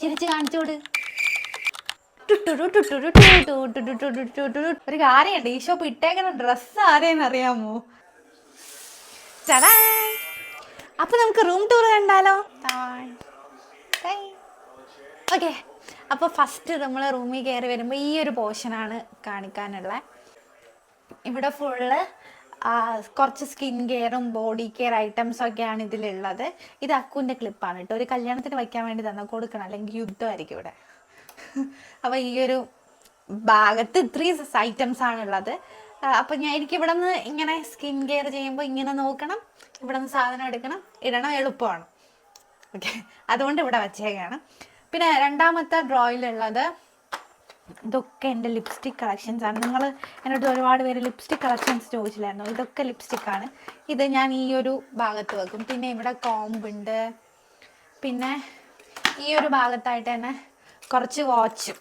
ചിരിച്ച് കാണിച്ചോട്. ഒരു കാര്യമുണ്ട്. ഈ ഷോപ്പ് ഇട്ടേക്കുന്ന ഡ്രസ് ആരെയെന്ന് അറിയാമോ അപ്പൊ നമുക്ക് റൂം ടൂർ കണ്ടാലോ? ഓക്കെ അപ്പൊ ഫസ്റ്റ് നമ്മൾ റൂമിൽ കയറി വരുമ്പോ ഈ ഒരു പോർഷനാണ് കാണിക്കാനുള്ള. ഇവിടെ ഫുള്ള് കുറച്ച് സ്കിൻ കെയറും ബോഡി കെയർ ഐറ്റംസ് ഒക്കെയാണ് ഇതിലുള്ളത്. ഇത് അക്കുവിന്റെ ക്ലിപ്പാണ് കേട്ടോ. ഒരു കല്യാണത്തിന് വയ്ക്കാൻ വേണ്ടി തന്നെ കൊടുക്കണം. അല്ലെങ്കിൽ യുദ്ധമായിരിക്കും ഇവിടെ. അപ്പോൾ ഈ ഒരു ഭാഗത്ത് ഇത്രയും ഐറ്റംസ് ആണുള്ളത് അപ്പം ഞാൻ എനിക്ക് ഇവിടെ നിന്ന് ഇങ്ങനെ സ്കിൻ കെയർ ചെയ്യുമ്പോൾ ഇങ്ങനെ നോക്കണം. ഇവിടെ നിന്ന് സാധനം എടുക്കണം. ഇടണം എളുപ്പമാണ്. ഓക്കെ അതുകൊണ്ട് ഇവിടെ വച്ചേക്കാണ്. പിന്നെ രണ്ടാമത്തെ ഡ്രോയിലുള്ളത് ഇതൊക്കെ എന്റെ ലിപ്സ്റ്റിക് കളക്ഷൻസ് ആണ്. നിങ്ങൾ എന്നോട് ഒരുപാട് പേര് ലിപ്സ്റ്റിക് കളക്ഷൻസ് ചോദിച്ചില്ലായിരുന്നു? ഇതൊക്കെ ലിപ്സ്റ്റിക് ആണ്. ഇത് ഞാൻ ഈ ഒരു ഭാഗത്ത് വെക്കും. പിന്നെ ഇവിടെ കോമ്പുണ്ട് പിന്നെ ഈ ഒരു ഭാഗത്തായിട്ട് തന്നെ കുറച്ച് വാച്ചും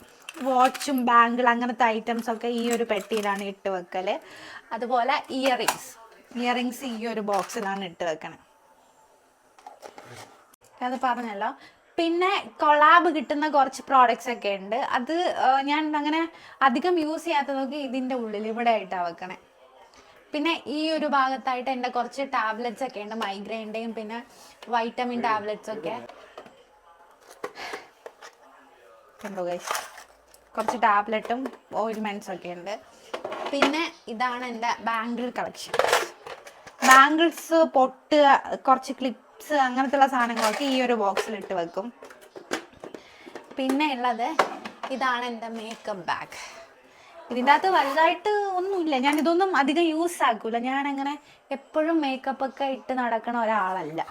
വാച്ചും ബാങ്കിൾ അങ്ങനത്തെ ഐറ്റംസ് ഒക്കെ ഈ ഒരു പെട്ടിയിലാണ് ഇട്ട് വെക്കൽ അതുപോലെ ഇയറിങ്സ് ഇയറിങ്സ് ഈ ഒരു ബോക്സിലാണ് ഇട്ട് വെക്കണത് അത് പറഞ്ഞല്ലോ. പിന്നെ കൊളാബ് കിട്ടുന്ന കുറച്ച് പ്രോഡക്റ്റ്സ് ഒക്കെ ഉണ്ട്. അത് ഞാൻ അങ്ങനെ അധികം യൂസ് ചെയ്യാത്തതൊക്കെ ഇതിന്റെ ഉള്ളിൽ ഇവിടെ ആയിട്ടാണ് വെക്കണേ. പിന്നെ ഈ ഒരു ഭാഗത്തായിട്ട് എന്റെ കുറച്ച് ടാബ്ലറ്റ്സ് ഒക്കെ ഉണ്ട്. മൈഗ്രെയിന്റെയും പിന്നെ വൈറ്റമിൻ ടാബ്ലറ്റ്സ് ഒക്കെ. കണ്ടോ ഗൈസ് കുറച്ച് ടാബ്ലറ്റും ഓയിൽമെന്റ്സ് ഒക്കെ ഉണ്ട്. പിന്നെ ഇതാണ് എന്റെ ബാംഗിൾ കളക്ഷൻ ബാംഗിൾസ് പൊട്ട് കുറച്ച് ക്ലിപ്സ് അങ്ങനത്തെയുള്ള സാധനങ്ങളൊക്കെ ഈ ഒരു ബോക്സിൽ ഇട്ട് വെക്കും. പിന്നെ ഉള്ളത് ഇതാണ് എന്റെ മേക്കപ്പ് ബാഗ് ഇതിന്റെ അകത്ത് വലുതായിട്ട് ഒന്നുമില്ല. ഞാൻ ഇതൊന്നും അധികം യൂസ് ആക്കൂല. ഞാൻ അങ്ങനെ എപ്പോഴും മേക്കപ്പ് ഒക്കെ ഇട്ട് നടക്കണ ഒരാളല്ല.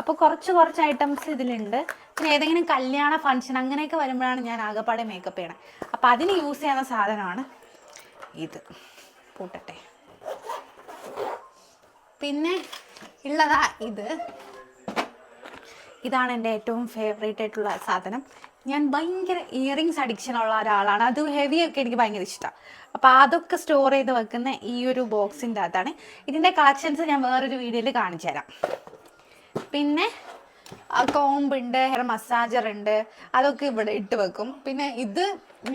അപ്പോൾ കുറച്ച് കുറച്ച് ഐറ്റംസ് ഇതിലുണ്ട്. പിന്നെ ഏതെങ്കിലും കല്യാണ ഫംഗ്ഷൻ അങ്ങനെയൊക്കെ വരുമ്പോഴാണ് ഞാൻ ആകെപ്പാടെ മേക്കപ്പ് ചെയ്യണത്. അപ്പോൾ അതിന് യൂസ് ചെയ്യുന്ന സാധനമാണ് ഇത്. പൂട്ടട്ടെ. പിന്നെ ഉള്ളതാ ഇത്. ഇതാണ് എന്റെ ഏറ്റവും ഫേവറേറ്റ് ആയിട്ടുള്ള സാധനം. ഞാൻ ഭയങ്കര ഇയറിങ്സ് അഡിക്ഷൻ ഉള്ള ഒരാളാണ്. അത് ഹെവി ഒക്കെ എനിക്ക് ഭയങ്കര ഇഷ്ടമാണ് അപ്പോൾ അതൊക്കെ സ്റ്റോർ ചെയ്ത് വെക്കുന്ന ഈ ഒരു ബോക്സിന്റെ അകത്താണ്. ഇതിന്റെ കളക്ഷൻസ് ഞാൻ വേറൊരു വീഡിയോയിൽ കാണിച്ചു തരാം. പിന്നെ കോമ്പ് ഉണ്ട് ഹെയർ മസാജർ ഉണ്ട് അതൊക്കെ ഇവിടെ ഇട്ട് വെക്കും. പിന്നെ ഇത്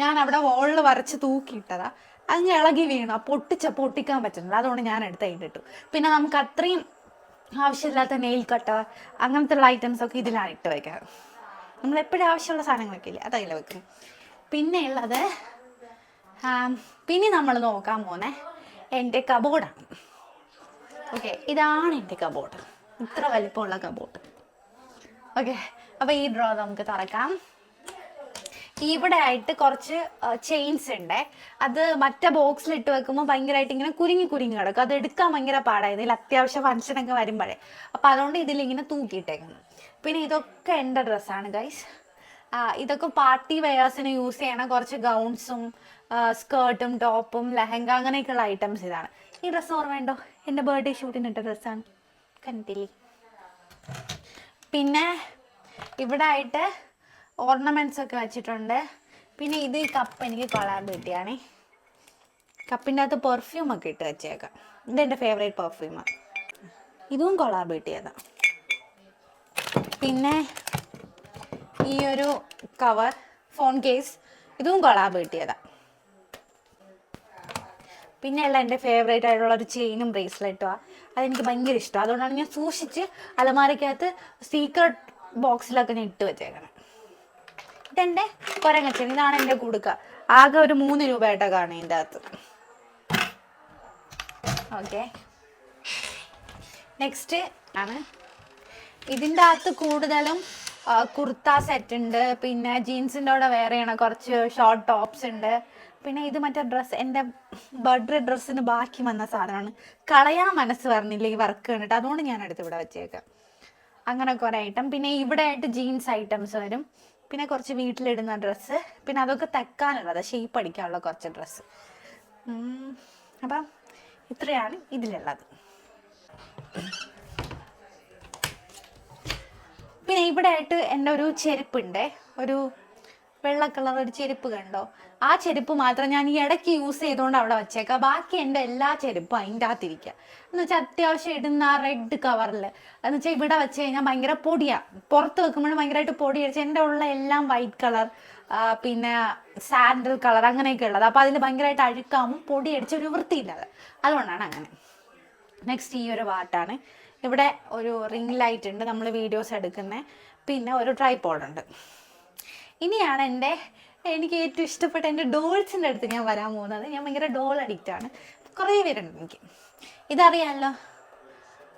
ഞാൻ അവിടെ വോളിൽ വരച്ച് തൂക്കിയിട്ടതാ. ഞാൻ ഇളകി വീണു. പൊട്ടിച്ച പൊട്ടിക്കാൻ പറ്റുന്നില്ല. അതുകൊണ്ട് ഞാൻ എടുത്ത് കഴിഞ്ഞിട്ടു പിന്നെ നമുക്ക് അത്രയും ആവശ്യമില്ലാത്ത നെയിൽ കട്ട അങ്ങനത്തെ ഉള്ള ഐറ്റംസ് ഒക്കെ ഇതിലാണ് ഇട്ട് വയ്ക്കാറ് നമ്മൾ എപ്പോഴും ആവശ്യമുള്ള സാധനങ്ങളൊക്കെ ഇല്ലേ അതതിൽ വെക്കും. പിന്നെ ഉള്ളത് പിന്നെ നമ്മൾ നോക്കാൻ പോന്നെ എന്റെ കബോർഡാണ് ഓക്കെ ഇതാണ് എന്റെ കബോർഡ് ഇത്ര വലിപ്പമുള്ള കബോർഡ് ഓക്കെ അപ്പോൾ ഈ ഡ്രോ നമുക്ക് തുറക്കാം. ഇവിടെ ആയിട്ട് കുറച്ച് ചെയിൻസ് ഉണ്ട് അത് മറ്റേ ബോക്സിൽ ഇട്ട് വെക്കുമ്പോൾ ഭയങ്കരമായിട്ട് ഇങ്ങനെ കുരുങ്ങി കുരുങ്ങി കിടക്കും. അത് എടുക്കാൻ ഭയങ്കര പാടായിരുന്നു. ഇതിൽ അത്യാവശ്യം ഫംഗ്ഷനൊക്കെ വരുമ്പോഴേ. അപ്പൊ അതുകൊണ്ട് ഇതിലിങ്ങനെ തൂക്കിയിട്ടേക്കുന്നു. പിന്നെ ഇതൊക്കെ എന്റെ ഡ്രസ്സാണ് ഗൈസ് ഇതൊക്കെ പാർട്ടി വെയേഴ്സിന് യൂസ് ചെയ്യണ കുറച്ച് ഗൗൺസും സ്കേർട്ടും ടോപ്പും ലെഹങ്ക അങ്ങനെയൊക്കെയുള്ള ഐറ്റംസ് ഇതാണ്. ഈ ഡ്രസ്സ് ഓർമ്മയുണ്ടോ? എന്റെ ബർത്ത്ഡേ ഷൂട്ടിന് ഇട്ട ഡ്രസ്സാണ് കണ്ടില്ലേ? പിന്നെ ഇവിടെ ആയിട്ട് ഓർണമെന്റ്സ് ഒക്കെ വെച്ചിട്ടുണ്ട്. പിന്നെ ഇത് ഈ കപ്പ് എനിക്ക് കൊളാബ് കിട്ടിയാണേ. കപ്പിന്റെ അകത്ത് പെർഫ്യൂം ഒക്കെ ഇട്ട് വെച്ചേക്കാം. എന്റെ ഫേവറേറ്റ് പെർഫ്യൂമാണ് ഇതും കൊളാബ് കിട്ടിയതാണ് പിന്നെ ഈ ഒരു കവർ ഫോൺ കേസ് ഇതും കൊളാബ് കിട്ടിയതാണ് പിന്നെയുള്ള എന്റെ ഫേവറേറ്റ് ആയിട്ടുള്ള ഒരു ചെയിനും ബ്രേസ്ലെറ്റുമാണ് അതെനിക്ക് ഭയങ്കര ഇഷ്ടമാണ് അതുകൊണ്ടാണ് ഞാൻ സൂക്ഷിച്ച് അലമാരയ്ക്കകത്ത് സീക്രട്ട് ബോക്സിലൊക്കെ ഞാൻ ഇട്ട് വെച്ചേക്കണം. ഇതെന്റെ കൊരങ്ങച്ചൻ. ഇതാണ് എന്റെ കുടുക്ക ആകെ ഒരു മൂന്ന് രൂപയായിട്ടാണ് കാണും ഇതിന്റെ അകത്ത്. ഓക്കെ. നെക്സ്റ്റ് ആണ്. ഇതിന്റെ അകത്ത് കൂടുതലും കുർത്ത സെറ്റ് ഉണ്ട്. പിന്നെ ജീൻസിന്റെ കൂടെ വേറെയാണ്. കുറച്ച് ഷോർട്ട് ടോപ്സ് ഉണ്ട്. പിന്നെ ഇത് മറ്റേ ഡ്രസ്സ് എന്റെ ബർത്ത്ഡേ ഡ്രസ്സിന് ബാക്കി വന്ന സാധനമാണ്. കളയാൻ മനസ്സ് പറഞ്ഞില്ല ഈ വർക്ക് കണ്ടിട്ട്? അതുകൊണ്ട് ഞാൻ എടുത്ത് ഇവിടെ വെച്ചേക്കാം. അങ്ങനെ കുറേ ഐറ്റം പിന്നെ ഇവിടെ ആയിട്ട് ജീൻസ് ഐറ്റംസ് വരും. പിന്നെ കുറച്ച് വീട്ടിലിടുന്ന ഡ്രസ്സ്. പിന്നെ അതൊക്കെ തെക്കാനുള്ളത് ഷെയ്പ്പ് അടിക്കാനുള്ള കുറച്ച് ഡ്രസ്സ്. അപ്പം ഇത്രയാണ് ഇതിലുള്ളത്. പിന്നെ ഇവിടെ ആയിട്ട് എന്റെ ഒരു ചെരുപ്പുണ്ട്. ഒരു വെള്ള കളർ ഒരു ചെരുപ്പ് കണ്ടോ? ആ ചെരുപ്പ് മാത്രം ഞാൻ ഈ ഇടയ്ക്ക് യൂസ് ചെയ്തുകൊണ്ട് അവിടെ വെച്ചേക്കാം. ബാക്കി എന്റെ എല്ലാ ചെരുപ്പും അതിന്റെ അകത്തിരിക്കുക എന്ന് വെച്ചാൽ അത്യാവശ്യം ഇടുന്ന ആ റെഡ് കവറിൽ എന്ന് വെച്ചാൽ ഇവിടെ വെച്ച് കഴിഞ്ഞാൽ ഭയങ്കര പൊടിയാണ് പുറത്ത് വെക്കുമ്പോഴും ഭയങ്കരമായിട്ട് പൊടി അടിച്ച് എന്റെ ഉള്ള എല്ലാം വൈറ്റ് കളർ പിന്നെ സാൻഡൽ കളർ അങ്ങനെയൊക്കെ ഉള്ളത്. അപ്പോൾ അതിൽ ഭയങ്കരമായിട്ട് അഴുക്കാവും പൊടി അടിച്ച് ഒരു വൃത്തിയില്ലാതെ. അതുകൊണ്ടാണ് അങ്ങനെ. നെക്സ്റ്റ് ഈ ഒരു പാട്ടാണ്. ഇവിടെ ഒരു റിംഗ് ലൈറ്റ് ഉണ്ട്. നമ്മൾ വീഡിയോസ് എടുക്കുന്നത് പിന്നെ ഒരു ട്രൈപോഡ് ഉണ്ട്. ഇനിയാണ് എന്റെ എനിക്ക് ഏറ്റവും ഇഷ്ടപ്പെട്ട എന്റെ ഡോൾസിന്റെ അടുത്ത് ഞാൻ വരാൻ പോകുന്നത് ഞാൻ ഭയങ്കര ഡോൾ അഡിക്റ്റ് ആണ് കുറേ പേരുണ്ട് എനിക്ക് ഇതറിയാമല്ലോ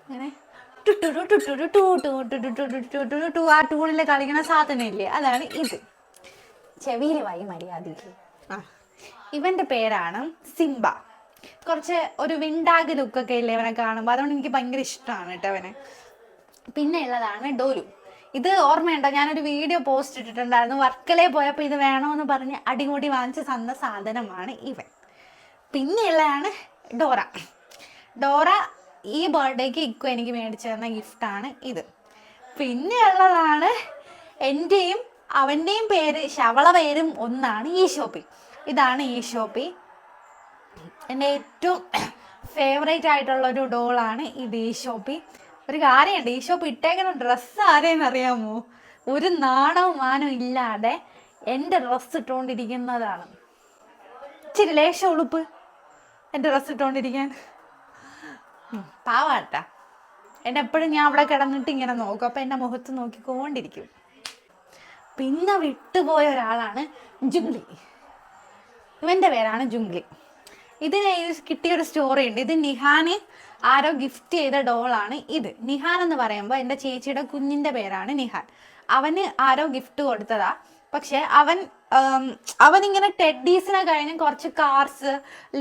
അങ്ങനെ ആ ടൂണിൽ കളിക്കുന്ന സാധനം ഇല്ലേ അതാണ് ഇത് ചെവിയിൽ വായി മര്യാദയ്ക്ക് ആ ഇവന്റെ പേരാണ് സിംബ കുറച്ച് ഒരു വിണ്ടാഗ് ലുക്കൊക്കെ ഇല്ലേ അവനെ കാണുമ്പോൾ അതുകൊണ്ട് എനിക്ക് ഭയങ്കര ഇഷ്ടമാണ് കേട്ടോ അവനെ പിന്നെ ഉള്ളതാണ് ഡോലു ഇത് ഓർമ്മയുണ്ടോ? ഞാനൊരു വീഡിയോ പോസ്റ്റ് ഇട്ടിട്ടുണ്ടായിരുന്നു. വർക്കലേ പോയപ്പോൾ ഇത് വേണമെന്ന് പറഞ്ഞ് അടിമുടി വാങ്ങിച്ച് തന്ന സാധനമാണ് ഇവൻ. പിന്നെയുള്ളതാണ് ഡോറ. ഡോറ ഈ ബർത്ത്ഡേക്ക് ഇക്കു എനിക്ക് മേടിച്ചു തന്ന ഗിഫ്റ്റാണ് ഇത്. പിന്നെയുള്ളതാണ് എന്റെയും അവന്റെയും പേര് ശവള പേരും ഒന്നാണ് ഈ ഷോപ്പി ഇതാണ് ഈ ഷോപ്പി എന്റെ ഏറ്റവും ഫേവറേറ്റ് ആയിട്ടുള്ള ഒരു ഡോളാണ് ഇത് ഈ ഷോപ്പി ഒരു കാര്യമുണ്ട് ഈ ഷോപ്പ് ഇട്ടേക്കുന്ന ഡ്രസ്സ് ആരെയെന്ന് അറിയാമോ ഒരു നാണവും മാനവും ഇല്ലാതെ എന്റെ ഡ്രസ്സ് ഇട്ടുകൊണ്ടിരിക്കുന്നതാണ് ഇച്ചിരി ലേശം ഉളുപ്പ് എന്റെ ഡ്രസ്സ് ഇട്ടുകൊണ്ടിരിക്കാൻ പാവാട്ട. എന്നെ എപ്പോഴും ഞാൻ അവിടെ കിടന്നിട്ട് ഇങ്ങനെ നോക്കും അപ്പം എന്റെ മുഖത്ത് നോക്കിക്കൊണ്ടിരിക്കും. പിന്നെ വിട്ടുപോയ ഒരാളാണ് ജുംഗ്ലി ഇവന്റെ പേരാണ് ജുംഗ്ലി ഇതിന് ഇത് കിട്ടിയ ഒരു സ്റ്റോറി ഉണ്ട്. ഇത് നിഹാന് ആരോ ഗിഫ്റ്റ് ചെയ്ത ഡോളാണ് ഇത്. നിഹാൻ എന്ന് പറയുമ്പോൾ എന്റെ ചേച്ചിയുടെ കുഞ്ഞിന്റെ പേരാണ് നിഹാൻ. അവന് ആരോ ഗിഫ്റ്റ് കൊടുത്തതാ. പക്ഷെ അവൻ അവൻ അവനിങ്ങനെ ടെഡീസിനെ കഴിഞ്ഞ് കുറച്ച് കാർസ്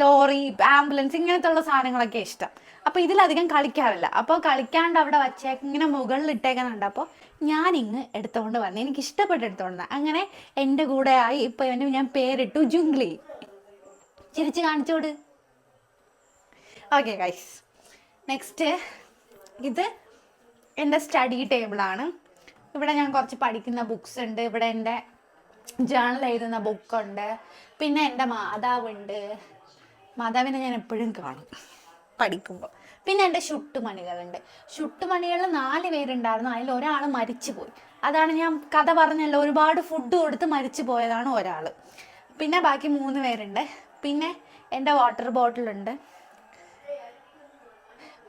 ലോറി ആംബുലൻസ് ഇങ്ങനത്തെ ഉള്ള സാധനങ്ങളൊക്കെ ഇഷ്ടം. അപ്പോൾ ഇതിലധികം കളിക്കാറില്ല. അപ്പോൾ കളിക്കാണ്ട് അവിടെ വച്ചേക്ക് ഇങ്ങനെ മുകളിൽ ഇട്ടേക്കുന്നുണ്ട്. അപ്പോൾ ഞാൻ ഇങ്ങ് എടുത്തുകൊണ്ട് വന്നു എനിക്ക് ഇഷ്ടപ്പെട്ട് എടുത്തുകൊണ്ട് വന്നു. അങ്ങനെ എന്റെ കൂടെ ആയി ഇപ്പോൾ ഇവന് ഞാൻ പേരിട്ടു ജുംഗ്ലി. ചിരിച്ച് കാണിച്ചോട്. ഓക്കെ ഗൈസ് നെക്സ്റ്റ് ഇത് എന്റെ സ്റ്റഡി ടേബിളാണ് ഇവിടെ ഞാൻ കുറച്ച് പഠിക്കുന്ന ബുക്സ് ഉണ്ട്. ഇവിടെ എന്റെ ജേണൽ എഴുതുന്ന ബുക്കുണ്ട് പിന്നെ എന്റെ മാതാവുണ്ട്. മാതാവിനെ ഞാൻ എപ്പോഴും കാണും പഠിക്കുമ്പോൾ പിന്നെ എന്റെ ഷുട്ടുമണികളുണ്ട് ഷുട്ടുമണികളിൽ നാല് പേരുണ്ടായിരുന്നു. അതിൽ ഒരാൾ മരിച്ചു പോയി അതാണ് ഞാൻ കഥ പറഞ്ഞല്ലോ. ഒരുപാട് ഫുഡ് കൊടുത്ത് മരിച്ചു പോയതാണ് ഒരാൾ. പിന്നെ ബാക്കി മൂന്ന് പേരുണ്ട്. പിന്നെ എന്റെ വാട്ടർ ബോട്ടിലുണ്ട്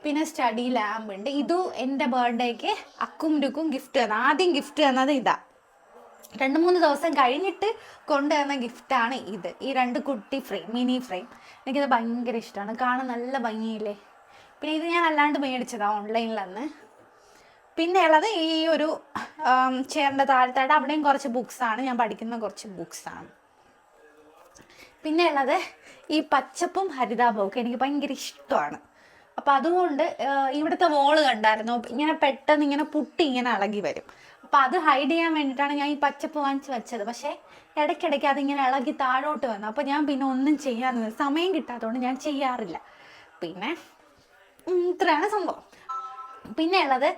പിന്നെ സ്റ്റഡി ലാമ്പ് ഉണ്ട്. ഇതും എന്റെ ബർത്ത്ഡേക്ക് അക്കും രുക്കും ഗിഫ്റ്റ് തന്നെ. ആദ്യം ഗിഫ്റ്റ് തന്നത് ഇതാ. രണ്ട് മൂന്ന് ദിവസം കഴിഞ്ഞിട്ട് കൊണ്ടുവന്ന ഗിഫ്റ്റാണ് ഇത്. ഈ രണ്ട് കുട്ടി ഫ്രെയിം മിനി ഫ്രെയിം എനിക്കത് ഭയങ്കര ഇഷ്ടമാണ്. കാണാൻ നല്ല ഭംഗിയില്ലേ? പിന്നെ ഇത് ഞാൻ അല്ലാണ്ട് മേടിച്ചതാ ഓൺലൈനിൽ അന്ന് പിന്നെ ഉള്ളത് ഈ ഒരു ചെയറിന്റെ താഴത്തായിട്ട് അവിടെയും കുറച്ച് ബുക്സാണ് ഞാൻ പഠിക്കുന്ന കുറച്ച് ബുക്സാണ് പിന്നെ ഉള്ളത് ഈ പച്ചപ്പും ഹരിതാഭവും ഒക്കെ എനിക്ക് ഭയങ്കര ഇഷ്ടമാണ്. അപ്പം അതുകൊണ്ട് ഇവിടുത്തെ വോൾ കണ്ടായിരുന്നു. ഇങ്ങനെ പെട്ടെന്ന് ഇങ്ങനെ പുട്ടി ഇങ്ങനെ ഇളകി വരും. അപ്പം അത് ഹൈഡ് ചെയ്യാൻ വേണ്ടിയിട്ടാണ് ഞാൻ ഈ പച്ചപ്പ് വാങ്ങിച്ച് വെച്ചത്. പക്ഷേ ഇടയ്ക്കിടയ്ക്ക് അതിങ്ങനെ ഇളകി താഴോട്ട് വന്നു. അപ്പോൾ ഞാൻ പിന്നെ ഒന്നും ചെയ്യാൻ സമയം കിട്ടാത്തതുകൊണ്ട് ഞാൻ ചെയ്യാറില്ല. പിന്നെ ഇത്രയാണ് സംഭവം. പിന്നെ ഉള്ളത്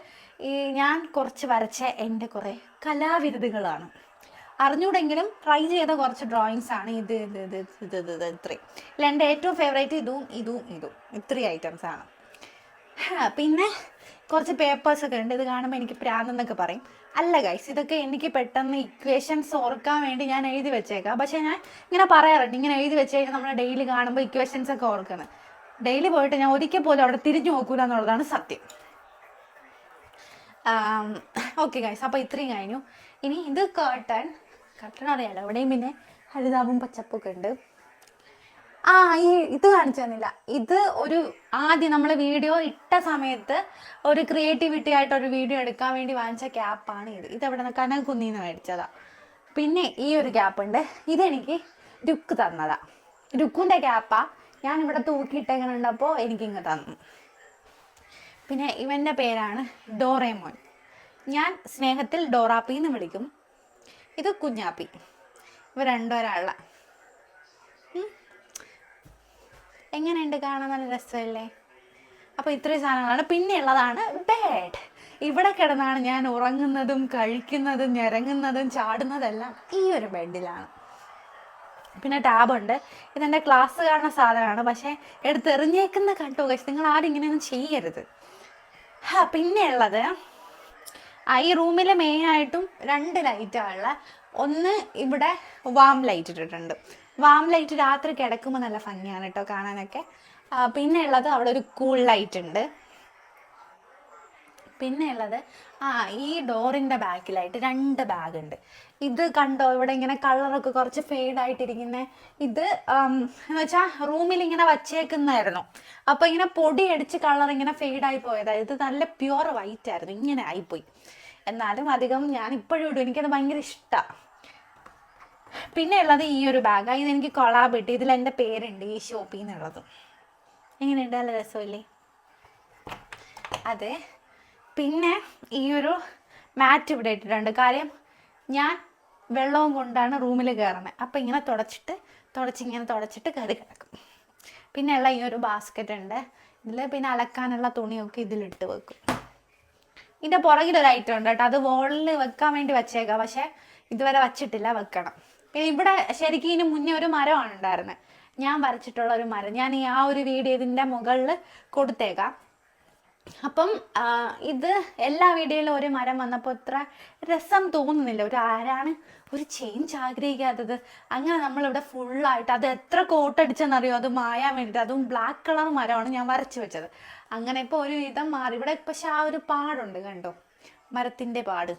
ഈ ഞാൻ കുറച്ച് വരച്ച എന്റെ കുറേ കലാവിരുതുകളാണ്. അറിഞ്ഞൂടെങ്കിലും ട്രൈ ചെയ്ത കുറച്ച് ഡ്രോയിങ്സ് ആണ് ഇത് ഇത് ഇത് ഇത് ഇത് ഇത് ഇത്രയും. ഇല്ല എന്റെ ഏറ്റവും ഫേവറേറ്റ് ഇതും ഇതും ഇതും. ഇത്രയും ഐറ്റംസ് ആണ്. പിന്നെ കുറച്ച് പേപ്പേഴ്സ് ഒക്കെ ഉണ്ട്. ഇത് കാണുമ്പോൾ എനിക്ക് പ്രാന്തെന്നൊക്കെ പറയും. അല്ല ഗൈസ് ഇതൊക്കെ എനിക്ക് പെട്ടെന്ന് ഇക്വേഷൻസ് ഓർക്കാൻ വേണ്ടി ഞാൻ എഴുതി വെച്ചേക്കാം. പക്ഷേ ഞാൻ ഇങ്ങനെ പറയാറുണ്ട്. ഇങ്ങനെ എഴുതി വെച്ച് കഴിഞ്ഞാൽ നമ്മൾ ഡെയിലി കാണുമ്പോൾ ഇക്വേഷൻസ് ഒക്കെ ഓർക്കുന്നത് ഡെയിലി പോയിട്ട് ഞാൻ ഒരിക്കൽ പോലും അവിടെ തിരിഞ്ഞു നോക്കൂല എന്നുള്ളതാണ് സത്യം. ഓക്കെ ഗൈസ് അപ്പോൾ ഇത്രയും കഴിഞ്ഞു. ഇനി ഇത് കേട്ടൺ കട്ടൺ അറിയാലോ അവിടെയും പിന്നെ ഹരിതാപും പച്ചപ്പൊക്കെ ഉണ്ട്. ആ ഈ ഇത് കാണിച്ചു തന്നില്ല. ഇത് ഒരു ആദ്യം നമ്മൾ വീഡിയോ ഇട്ട സമയത്ത് ഒരു ക്രിയേറ്റിവിറ്റി ആയിട്ട് ഒരു വീഡിയോ എടുക്കാൻ വേണ്ടി വാങ്ങിച്ച ക്യാപ്പാണ് ഇത്. ഇത് എവിടെ നിന്ന് കനകുന്നിൽ നിന്ന് മേടിച്ചതാ. പിന്നെ ഈ ഒരു ക്യാപ്പ് ഉണ്ട്. ഇതെനിക്ക് രുക്ക് തന്നതാ. രുക്കുന്റെ ക്യാപ്പാ ഞാൻ ഇവിടെ തൂക്കിയിട്ടെങ്ങനെ ഉണ്ടപ്പോൾ എനിക്കിങ്ങ് തന്നു. പിന്നെ ഇവന്റെ പേരാണ് ഡോറേമോൻ. ഞാൻ സ്നേഹത്തിൽ ഡോറാപ്പി എന്ന് വിളിക്കും. ഇത് കുഞ്ഞാപ്പി. ഇവ രണ്ടൊരാള എങ്ങനെയുണ്ട്? കാണാൻ നല്ല രസമല്ലേ? അപ്പോൾ ഇത്രയും സാധനങ്ങളാണ്. പിന്നെ ഉള്ളതാണ് ബെഡ് ഇവിടെ കിടന്നാണ് ഞാൻ ഉറങ്ങുന്നതും കഴിക്കുന്നതും ഞരങ്ങുന്നതും ചാടുന്നതെല്ലാം ഈ ഒരു ബെഡിലാണ് പിന്നെ ടാബുണ്ട് ഇതെന്റെ ക്ലാസ് കാണുന്ന സാധനമാണ്. പക്ഷേ എടുത്തെറിഞ്ഞേക്കുന്ന കണ്ടു കഴിച്ച് നിങ്ങൾ ആരും ഇങ്ങനെയൊന്നും ചെയ്യരുത്. പിന്നെ ഉള്ളത് ഈ റൂമിൽ മെയിനായിട്ടും രണ്ട് ലൈറ്റാണുള്ളത് ഒന്ന് ഇവിടെ വാം ലൈറ്റ് ഇട്ടിട്ടുണ്ട്. വാം ലൈറ്റ് രാത്രി കിടക്കുമ്പോൾ നല്ല ഭംഗിയാണ് കേട്ടോ കാണാനൊക്കെ. ആ, പിന്നെ ഉള്ളത് അവിടെ ഒരു കൂൾ ലൈറ്റ് ഉണ്ട്. പിന്നെ ഉള്ളത് ആ ഈ ഡോറിന്റെ ബാക്കിലായിട്ട് രണ്ട് ബാഗ് ഉണ്ട്. ഇത് കണ്ടോ ഇവിടെ ഇങ്ങനെ കളറൊക്കെ കുറച്ച് ഫെയ്ഡ് ആയിട്ടിരിക്കുന്ന. ഇത് ആം, എന്ന് വെച്ചാൽ റൂമിൽ ഇങ്ങനെ വച്ചേക്കുന്നതായിരുന്നു. അപ്പോൾ ഇങ്ങനെ പൊടി അടിച്ച് കളർ ഇങ്ങനെ ഫെയ്ഡായി പോയതാണ് ഇത് നല്ല പ്യുവർ വൈറ്റ് ആയിരുന്നു ഇങ്ങനെ ആയിപ്പോയി. എന്നാലും അധികം ഞാൻ ഇപ്പോഴും ഇടും. എനിക്കത് ഭയങ്കര ഇഷ്ടമാണ് പിന്നെ ഉള്ളത് ഈ ഒരു ബാഗാണ് ഇതെനിക്ക് കൊളാബ് കിട്ടി ഇതിൽ എന്റെ പേരുണ്ട് ഈ ഷോപ്പിൽ നിന്നുള്ളത് എങ്ങനെയുണ്ട് നല്ല രസമില്ലേ? അതെ. പിന്നെ ഈ ഒരു മാറ്റ് ഇവിടെ ഇട്ടിട്ടുണ്ട്. കാര്യം ഞാൻ വെള്ളവും കൊണ്ടാണ് റൂമിൽ കയറുന്നത് അപ്പം ഇങ്ങനെ തുടച്ചിട്ട് തുടച്ചിങ്ങനെ തുടച്ചിട്ട് കയറി കിടക്കും. പിന്നെ ഉള്ള ഈ ഒരു ബാസ്ക്കറ്റ് ഉണ്ട്. ഇതിൽ പിന്നെ അലക്കാനുള്ള തുണിയൊക്കെ ഇതിലിട്ട് വെക്കും. ഇതിന്റെ പുറകിൽ ഒരു ഐറ്റം ഉണ്ട് കേട്ടോ. അത് വോളിൽ വെക്കാൻ വേണ്ടി വെച്ചേക്കാം പക്ഷേ ഇതുവരെ വച്ചിട്ടില്ല വെക്കണം. പിന്നെ ഇവിടെ ശരിക്കും ഇതിന് മുന്നേ ഒരു മരമാണ് ഉണ്ടായിരുന്നത് ഞാൻ വരച്ചിട്ടുള്ള ഒരു മരം. ഞാൻ ഈ ആ ഒരു വീഡിയോ ഇതിന്റെ മുകളിൽ കൊടുത്തേക്കാം. അപ്പം ഇത് എല്ലാ വീഡിയോയിലും ഒരു മരം വന്നപ്പോൾ ഇത്ര രസം തോന്നുന്നില്ല. ഒരു ആരാണ് ഒരു ചേഞ്ച് ആഗ്രഹിക്കാത്തത്. അങ്ങനെ നമ്മളിവിടെ ഫുള്ളായിട്ട് അത് എത്ര കോട്ടടിച്ചെന്നറിയോ അത് മായാൻ വേണ്ടിയിട്ട് അതും ബ്ലാക്ക് കളർ മരമാണ് ഞാൻ വരച്ചു വെച്ചത്. അങ്ങനെ ഇപ്പോൾ ഒരു വിധം മാറി. ഇവിടെ പക്ഷെ ആ ഒരു പാടുണ്ട് കണ്ടോ? മരത്തിന്റെ പാട്.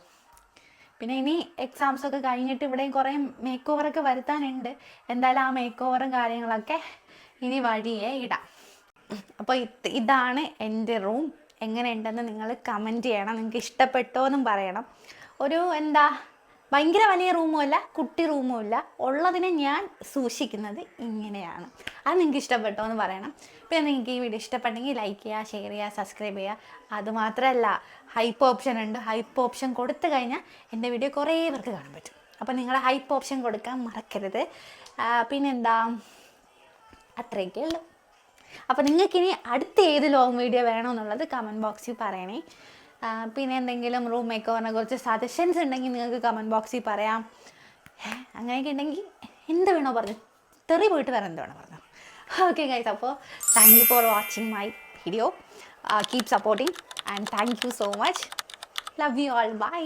പിന്നെ ഇനി എക്സാംസ് ഒക്കെ കഴിഞ്ഞിട്ട് ഇവിടെയും കുറേ മേക്ക് ഓവറൊക്കെ വരുത്താനുണ്ട്. എന്തായാലും ആ മേക്ക് ഓവറും കാര്യങ്ങളൊക്കെ ഇനി വഴിയെ ഇടാം. അപ്പോൾ ഇത് ഇതാണ് എന്റെ റൂം എങ്ങനെയുണ്ടെന്ന് നിങ്ങൾ കമന്റ് ചെയ്യണം. നിങ്ങൾക്ക് ഇഷ്ടപ്പെട്ടോ എന്നും പറയണം. ഒരു എന്താ ഭയങ്കര വലിയ റൂമും അല്ല കുട്ടി റൂമും അല്ല ഉള്ളതിനെ ഞാൻ സൂക്ഷിക്കുന്നത് ഇങ്ങനെയാണ്. അത് നിങ്ങൾക്ക് ഇഷ്ടപ്പെട്ടോ എന്ന് പറയണം. പിന്നെ നിങ്ങൾക്ക് ഈ വീഡിയോ ഇഷ്ടപ്പെട്ടെങ്കിൽ ലൈക്ക് ചെയ്യുക ഷെയർ ചെയ്യുക സബ്സ്ക്രൈബ് ചെയ്യുക. അതുമാത്രമല്ല ഹൈപ്പ് ഓപ്ഷൻ ഉണ്ട്. ഹൈപ്പ് ഓപ്ഷൻ കൊടുത്തു കഴിഞ്ഞാൽ എന്റെ വീഡിയോ കുറേ പേർക്ക് കാണാൻ പറ്റും. അപ്പോൾ നിങ്ങൾ ഹൈപ്പ് ഓപ്ഷൻ കൊടുക്കാൻ മറക്കരുത്. പിന്നെന്താ? അത്രയൊക്കെ ഉള്ളൂ. അപ്പോൾ നിങ്ങൾക്ക് ഇനി അടുത്ത ഏത് ലോങ് വീഡിയോ വേണമെന്നുള്ളത് കമന്റ് ബോക്സിൽ പറയണേ. പിന്നെ എന്തെങ്കിലും റൂം മേക്കോറിനെ കുറിച്ച് സജഷൻസ് ഉണ്ടെങ്കിൽ നിങ്ങൾക്ക് കമന്റ് ബോക്സിൽ പറയാം. അങ്ങനെയൊക്കെ ഉണ്ടെങ്കിൽ എന്ത് വേണോ പറഞ്ഞു. തെറി പോയിട്ട് വേറെ എന്ത് വേണോ പറഞ്ഞു. ഓക്കെ ഗൈസ് അപ്പോൾ thank you for watching my video keep supporting and thank you so much love you all bye